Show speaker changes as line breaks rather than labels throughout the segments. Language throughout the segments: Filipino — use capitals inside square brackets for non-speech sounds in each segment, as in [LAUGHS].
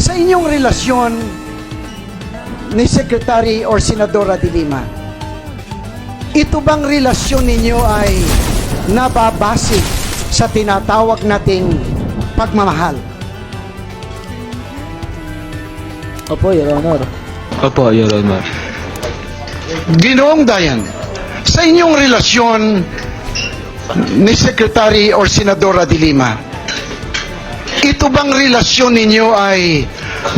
Sa inyong relasyon ni Secretary or Senadora de Lima, ito bang relasyon ninyo ay nababase sa tinatawag nating pagmamahal?
Opo, Your Honor.
Opo, Your Honor.
Ginoong Dayan, sa inyong relasyon ni Secretary or Senadora de Lima, ito bang relasyon ninyo ay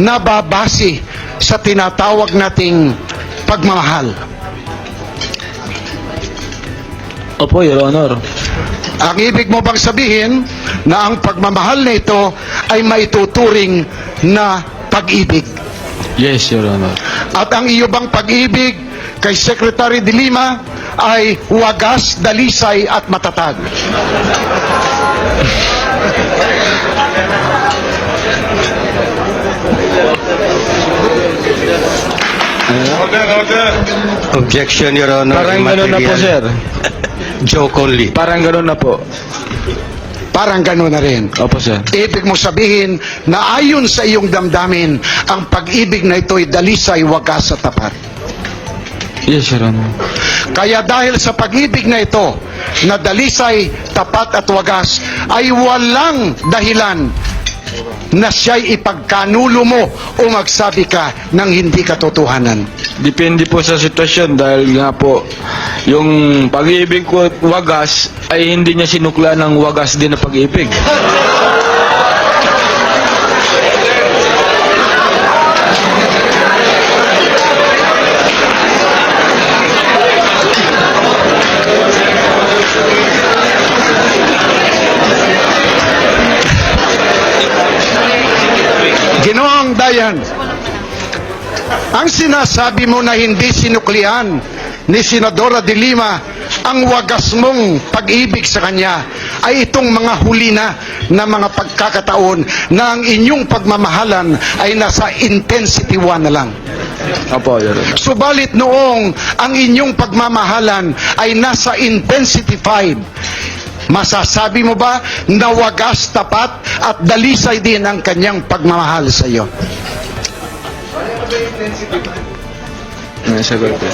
nababase sa tinatawag nating pagmamahal?
Opo, Your Honor.
Ang ibig mo bang sabihin na ang pagmamahal na ito ay maituturing na pag-ibig?
Yes, Your Honor.
At ang iyo bang pag-ibig kay Secretary de Lima ay wagas, dalisay at matatag? [LAUGHS]
Objection, Your Honor.
Parang ganun na po, sir. [LAUGHS]
Joke only.
Parang ganun na po.
Parang gano'n na rin.
Opo, sir.
Ibig mo sabihin na ayon sa iyong damdamin, ang pag-ibig na ito'y dalisay, wagas at tapat.
Yes, Your Honor.
Kaya dahil sa pag-ibig na ito, na dalisay, tapat at wagas, ay walang dahilan na siya'y ipagkanulo mo o magsabi ka ng hindi katotohanan.
Depende po sa sitwasyon dahil nga po, yung pag-ibig ko wagas ay hindi niya sinukla ng wagas din na pag-ibig.
Dayan, ang sinasabi mo na hindi sinuklian ni Senadora de Lima ang wagas mong pag-ibig sa kanya ay itong mga huli na na mga pagkakataon na ang inyong pagmamahalan ay nasa intensity 1 na lang.
Opo, Honor.
Subalit noong ang inyong pagmamahalan ay nasa intensity 5, masasabi mo ba na wagas, tapat at dalisay din ang kanyang pagmamahal sa iyo?
May sagot po.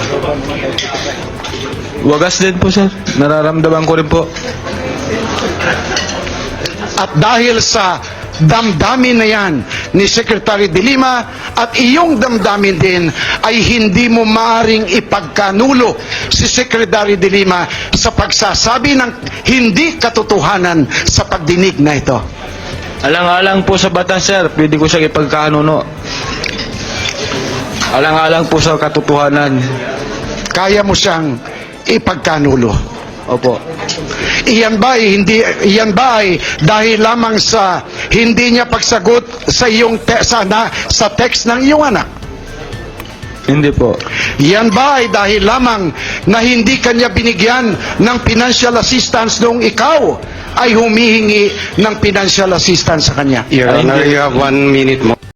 Wagas din po, sir. Nararamdaman ko rin po.
At dahil sa damdamin na yan ni Secretary de Lima at iyong damdamin din ay hindi mo maaring ipagkanulo si Secretary de Lima sa pagsasabi ng hindi katotohanan sa pagdinig na ito.
Alang-alang po sa batas, sir. Pwede ko siyang ipagkanuno. Alang-alang po sa katotohanan.
Kaya mo siyang ipagkanulo.
Opo.
Iyan ba ay hindi iyan ba ay dahil lamang sa hindi niya pagsagot sa iyong te, sa, na, sa text ng iyong anak?
Hindi po.
Yan ba ay dahil lamang na hindi kanya binigyan ng financial assistance noong ikaw ay humihingi ng financial assistance sa kanya?
Your Honor, you have one minute more.